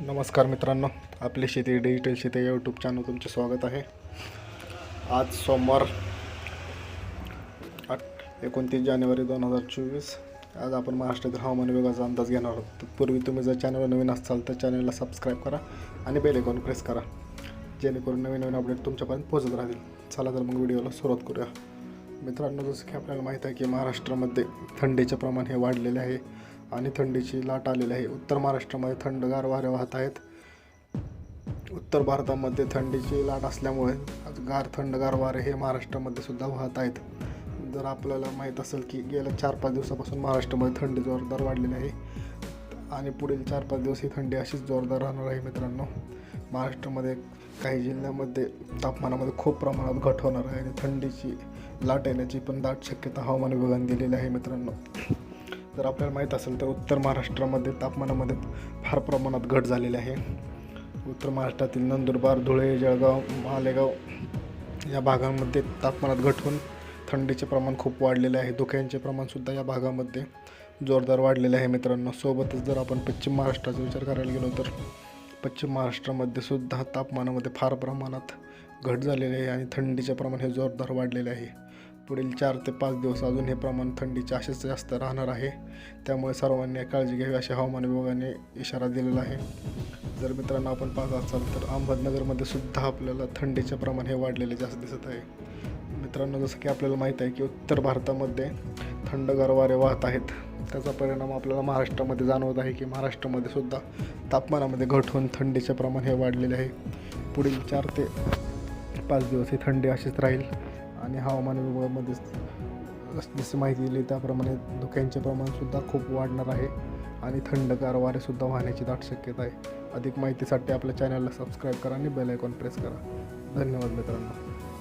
नमस्कार मित्रांनो आपली शेती डिजिटल शेती या यूट्यूब चॅनल तुमचे स्वागत आहे. आज सोमवार आठ एकोणतीस जानेवारी दोन हजार चोवीस. आज आपण महाराष्ट्रातील हवामान विभागाचा अंदाज घेणार आहोत. तत्पूर्वी तुम्ही जर चॅनलवर नवीन असाल तर चॅनलला सबस्क्राईब करा आणि बेल आयकॉन प्रेस करा. जेणेकरून नवीन नवीन अपडेट तुमच्यापर्यंत पोहोचत राहतील. चला तर मग व्हिडिओला सुरुवात करूया. मित्रांनो जसं की आपल्याला माहीत आहे की महाराष्ट्रामध्ये थंडीचे प्रमाण हे वाढलेले आहे. आणि थंडीची लाट आलेली आहे. उत्तर महाराष्ट्रामध्ये थंडगार वारे वाहत आहेत. उत्तर भारतामध्ये थंडीची लाट असल्यामुळे गार थंडगार वारे हे महाराष्ट्रामध्ये सुद्धा वाहत आहेत. जर आपल्याला माहीत असेल की गेल्या चार पाच दिवसापासून महाराष्ट्रामध्ये थंडी जोरदार वाढलेली आहे आणि पुढील चार पाच दिवस ही थंडी अशीच जोरदार राहणार आहे मित्रांनो. महाराष्ट्रामध्ये काही जिल्ह्यामध्ये तापमानामध्ये खूप प्रमाणात घट होणार आहे आणि थंडीची लाट येण्याची पण दाट शक्यता हवामान विभागाने दिलेली आहे मित्रांनो. जर आपल्याला माहीत असेल तर उत्तर महाराष्ट्रामध्ये तापमानामध्ये फार प्रमाणात घट झालेली आहे. उत्तर महाराष्ट्रातील नंदुरबार धुळे जळगाव मालेगाव या भागांमध्ये तापमानात घट होऊन थंडीचे प्रमाण खूप वाढलेले आहे. धुक्यांचे प्रमाणसुद्धा या भागामध्ये जोरदार वाढलेले आहे मित्रांनो. सोबतच जर आपण पश्चिम महाराष्ट्राचा विचार करायला गेलो तर पश्चिम महाराष्ट्रामध्ये सुद्धा तापमानामध्ये फार प्रमाणात घट झालेली आहे आणि थंडीचे प्रमाण हे जोरदार वाढलेले आहे. पुढील चार ते पाच दिवस अजून हे प्रमाण थंडीचे असेच जास्त राहणार आहे. त्यामुळे सर्वांनी काळजी घ्यावी असे हवामान विभागाने इशारा दिलेला आहे. जर मित्रांनो आपण पाहत असाल तर अहमदनगरमध्ये सुद्धा आपल्याला थंडीचे प्रमाण हे वाढलेले जास्त दिसत आहे. मित्रांनो जसं की आपल्याला माहीत आहे की उत्तर भारतामध्ये थंडगार वारे वाहत आहेत. त्याचा परिणाम आपल्याला महाराष्ट्रामध्ये जाणवत आहे की महाराष्ट्रामध्ये सुद्धा तापमानामध्ये घट होऊन थंडीचे प्रमाण हे वाढलेले आहे. पुढील चार ते पाच दिवस ही थंडी अशीच राहील. आणि हवामान विभागामध्ये जशी माहिती दिली त्याप्रमाणे धुक्यांचे प्रमाणसुद्धा खूप वाढणार आहे आणि थंडगार वारेसुद्धा वाहण्याची दाट शक्यता आहे. अधिक माहितीसाठी आपल्या चॅनलला सबस्क्राईब करा आणि बेल आयकॉन प्रेस करा. धन्यवाद मित्रांनो.